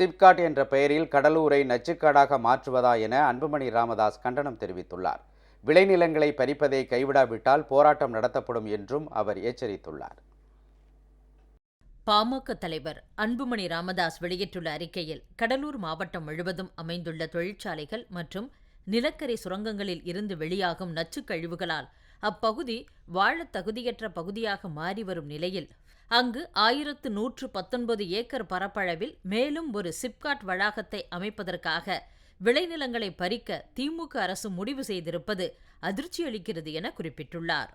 சிப்காட் என்ற பெயரில் கடலூரை நச்சுக்காடாக மாற்றுவதா என அன்புமணி ராமதாஸ் கண்டனம் தெரிவித்துள்ளார். விளைநிலங்களை பறிப்பதை கைவிடாவிட்டால் போராட்டம் நடத்தப்படும் என்றும் அவர் எச்சரித்துள்ளார். பாமக தலைவர் அன்புமணி ராமதாஸ் வெளியிட்டுள்ள அறிக்கையில் கடலூர் மாவட்டம் முழுவதும் அமைந்துள்ள தொழிற்சாலைகள் மற்றும் நிலக்கரி சுரங்கங்களில் இருந்து வெளியாகும் நச்சுக் கழிவுகளால் அப்பகுதி வாழத் தகுதியற்ற பகுதியாக மாறி வரும் நிலையில் அங்கு ஆயிரத்து நூற்று பத்தொன்பது ஏக்கர் பரப்பளவில் மேலும் ஒரு சிப்காட் வளாகத்தை அமைப்பதற்காக விளைநிலங்களை பறிக்க திமுக அரசு முடிவு செய்திருப்பது அதிர்ச்சியளிக்கிறது என குறிப்பிட்டுள்ளார்.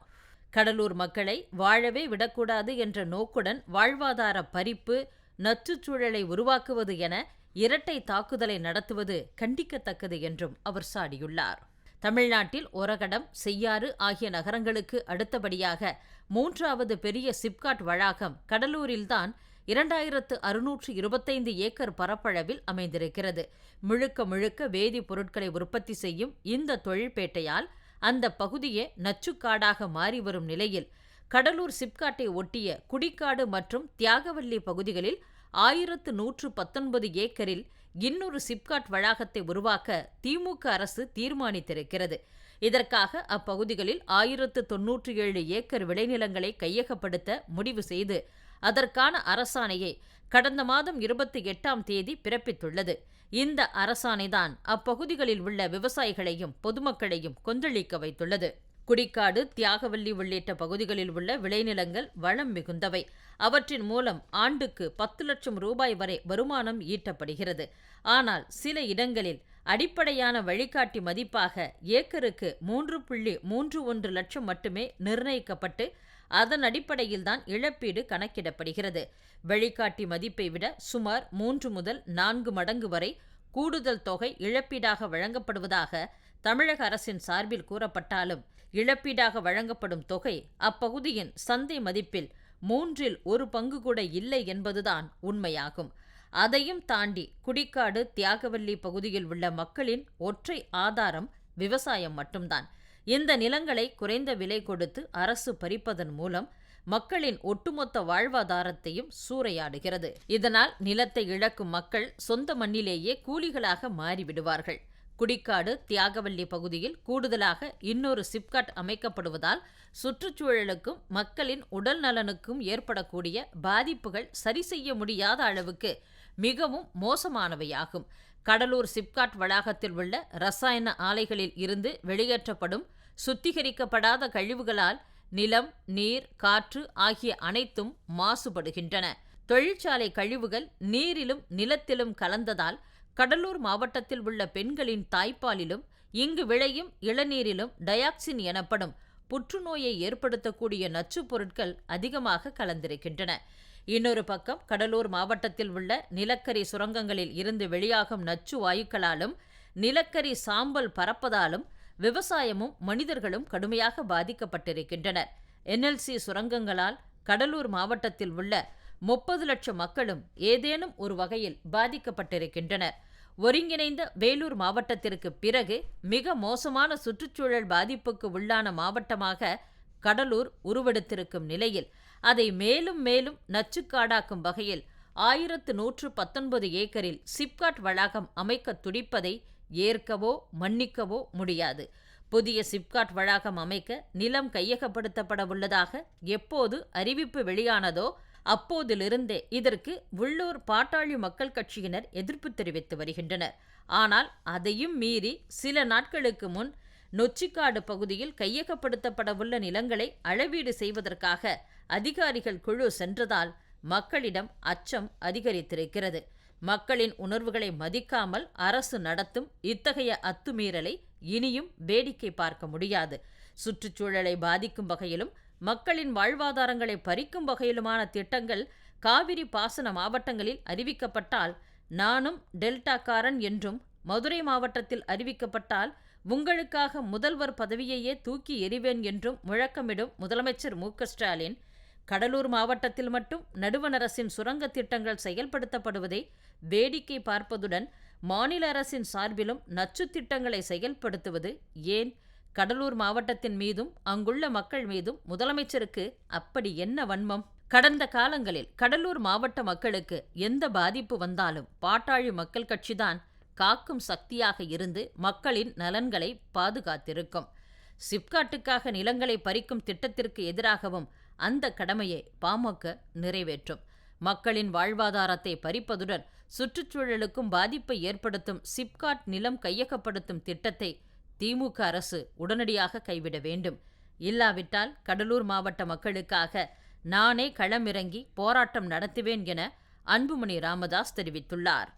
கடலூர் மக்களை வாழவே விடக்கூடாது என்ற நோக்குடன் வாழ்வாதார பறிப்பு நச்சுச்சூழலை உருவாக்குவது என இரட்டை தாக்குதலை நடத்துவது கண்டிக்கத்தக்கது என்றும் அவர் சாடியுள்ளார். தமிழ்நாட்டில் ஒரகடம் செய்யாறு ஆகிய நகரங்களுக்கு அடுத்தபடியாக மூன்றாவது பெரிய சிப்காட் வளாகம் கடலூரில்தான் இரண்டாயிரத்து அறுநூற்று இருபத்தைந்து ஏக்கர் பரப்பளவில் அமைந்திருக்கிறது. முழுக்க முழுக்க வேதிப்பொருட்களை உற்பத்தி செய்யும் இந்த தொழிற்பேட்டையால் அந்த பகுதியே நச்சுக்காடாக மாறி வரும் நிலையில் கடலூர் சிப்காட்டை ஒட்டிய குடிக்காடு மற்றும் தியாகவல்லி பகுதிகளில் ஆயிரத்து நூற்று பத்தொன்பது ஏக்கரில் இன்னொரு சிப்காட் வளாகத்தை உருவாக்க திமுக அரசு தீர்மானித்திருக்கிறது. இதற்காக அப்பகுதிகளில் ஆயிரத்து தொன்னூற்றி ஏழு ஏக்கர் விளைநிலங்களை கையகப்படுத்த முடிவு செய்து அதற்கான அரசாணையை கடந்த மாதம் இருபத்தி எட்டாம் தேதி பிறப்பித்துள்ளது. இந்த அரசாணைதான் அப்பகுதிகளில் உள்ள விவசாயிகளையும் பொதுமக்களையும் கொந்தளிக்க வைத்துள்ளது. குடிக்காடு தியாகவல்லி உள்ளிட்ட பகுதிகளில் உள்ள விளைநிலங்கள் வளம் மிகுந்தவை. அவற்றின் மூலம் ஆண்டுக்கு பத்து லட்சம் ரூபாய் வரை வருமானம் ஈட்டப்படுகிறது. ஆனால் சில இடங்களில் அடிப்படையான வழிகாட்டி மதிப்பாக ஏக்கருக்கு மூன்று புள்ளி மூன்று ஒன்று லட்சம் மட்டுமே நிர்ணயிக்கப்பட்டு அதன் அடிப்படையில்தான் இழப்பீடு கணக்கிடப்படுகிறது. வழிகாட்டி மதிப்பை விட சுமார் மூன்று முதல் நான்கு மடங்கு வரை கூடுதல் தொகை இழப்பீடாக வழங்கப்படுவதாக தமிழக அரசின் சார்பில் கூறப்பட்டாலும் இழப்பீடாக வழங்கப்படும் தொகை அப்பகுதியின் சந்தை மதிப்பில் மூன்றில் ஒரு பங்கு கூட இல்லை என்பதுதான் உண்மையாகும். அதையும் தாண்டி குடிக்காடு தியாகவல்லி பகுதியில் உள்ள மக்களின் ஒற்றை ஆதாரம் விவசாயம் மட்டும்தான். இந்த நிலங்களை குறைந்த விலை கொடுத்து அரசு பறிப்பதன் மூலம் மக்களின் ஒட்டுமொத்த வாழ்வாதாரத்தையும் சூறையாடுகிறது. இதனால் நிலத்தை இழக்கும் மக்கள் சொந்த மண்ணிலேயே கூலிகளாக மாறிவிடுவார்கள். குடிக்காடு தியாகவல்லி பகுதியில் கூடுதலாக இன்னொரு சிப்காட் அமைக்கப்படுவதால் சுற்றுச்சூழலுக்கும் மக்களின் உடல் நலனுக்கும் ஏற்படக்கூடிய பாதிப்புகள் சரி செய்ய முடியாத அளவுக்கு மிகவும் மோசமானவையாகும். கடலூர் சிப்காட் வளாகத்தில் உள்ள ரசாயன ஆலைகளில் இருந்து வெளியேற்றப்படும் சுத்திகரிக்கப்படாத கழிவுகளால் நிலம் நீர் காற்று ஆகிய அனைத்தும் மாசுபடுகின்றன. தொழிற்சாலை கழிவுகள் நீரிலும் நிலத்திலும் கலந்ததால் கடலூர் மாவட்டத்தில் உள்ள பெண்களின் தாய்ப்பாலிலும் இங்கு விளையும் இளநீரிலும் டயாக்சின் எனப்படும் புற்றுநோயை ஏற்படுத்தக்கூடிய நச்சுப் பொருட்கள் அதிகமாக கலந்திருக்கின்றன. இன்னொரு பக்கம் கடலூர் மாவட்டத்தில் உள்ள நிலக்கரி சுரங்கங்களில் இருந்து வெளியாகும் நச்சு வாயுக்களாலும் நிலக்கரி சாம்பல் பறப்பதாலும் விவசாயமும் மனிதர்களும் கடுமையாக பாதிக்கப்பட்டிருக்கின்றனர். என்எல்சி சுரங்கங்களால் கடலூர் மாவட்டத்தில் உள்ள முப்பது லட்சம் மக்களும் ஏதேனும் ஒரு வகையில் பாதிக்கப்பட்டிருக்கின்றனர். ஒருங்கிணைந்த வேலூர் மாவட்டத்திற்கு பிறகு மிக மோசமான சுற்றுச்சூழல் பாதிப்புக்கு உள்ளான மாவட்டமாக கடலூர் உருவெடுத்திருக்கும் நிலையில் அதை மேலும் மேலும் நச்சுக்காடாக்கும் வகையில் ஆயிரத்து நூற்று பத்தொன்பது ஏக்கரில் சிப்காட் வளாகம் அமைக்க துடிப்பதை ஏற்கவோ மன்னிக்கவோ முடியாது. புதிய சிப்காட் வளாகம் அமைக்க நிலம் கையகப்படுத்தப்பட உள்ளதாக எப்போது அறிவிப்பு வெளியானதோ அப்போதிலிருந்தே இதற்கு உள்ளூர் பாட்டாளி மக்கள் கட்சியினர் எதிர்ப்பு தெரிவித்து வருகின்றனர். ஆனால் அதையும் மீறி சில நாட்களுக்கு முன் நொச்சிக்காடு பகுதியில் கையகப்படுத்தப்படவுள்ள நிலங்களை அளவீடு செய்வதற்காக அதிகாரிகள் குழு சென்றதால் மக்களிடம் அச்சம் அதிகரித்திருக்கிறது. மக்களின் உணர்வுகளை மதிக்காமல் அரசு நடத்தும் இத்தகைய அத்துமீறலை இனியும் வேடிக்கை பார்க்க முடியாது. சுற்றுச்சூழலை பாதிக்கும் வகையிலும் மக்களின் வாழ்வாதாரங்களை பறிக்கும் வகையிலுமான திட்டங்கள் காவிரி பாசன மாவட்டங்களில் அறிவிக்கப்பட்டால் நானும் டெல்டாக்காரன் என்றும் மதுரை மாவட்டத்தில் அறிவிக்கப்பட்டால் உங்களுக்காக முதல்வர் பதவியையே தூக்கி எறிவேன் என்றும் முழக்கமிடும் முதலமைச்சர் மு ஸ்டாலின். கடலூர் மாவட்டத்தில் மட்டும் நடுவண் அரசின் சுரங்க திட்டங்கள் செயல்படுத்தப்படுவதை வேடிக்கை பார்ப்பதுடன் மாநில அரசின் சார்பிலும் நச்சு திட்டங்களை செயல்படுத்துவது ஏன் கடலூர் மாவட்டத்தின் மீதும் அங்குள்ள மக்கள் மீதும் முதலமைச்சருக்கு அப்படி என்ன வன்மம்? கடந்த காலங்களில் கடலூர் மாவட்ட மக்களுக்கு எந்த பாதிப்பு வந்தாலும் பாட்டாளி மக்கள் கட்சிதான் காக்கும் சக்தியாக இருந்து மக்களின் நலன்களை பாதுகாத்திருக்கும். சிப்காட்டுக்காக நிலங்களை பறிக்கும் திட்டத்திற்கு எதிராகவும் அந்த கடமையை பாமக நிறைவேற்றும். மக்களின் வாழ்வாதாரத்தை பறிப்பதுடன் சுற்றுச்சூழலுக்கும் பாதிப்பை ஏற்படுத்தும் சிப்காட் நிலம் கையகப்படுத்தும் திட்டத்தை திமுக அரசு உடனடியாக கைவிட வேண்டும். இல்லாவிட்டால் கடலூர் மாவட்ட மக்களுக்காக நானே களமிறங்கி போராட்டம் நடத்துவேன் என அன்புமணி ராமதாஸ் தெரிவித்துள்ளார்.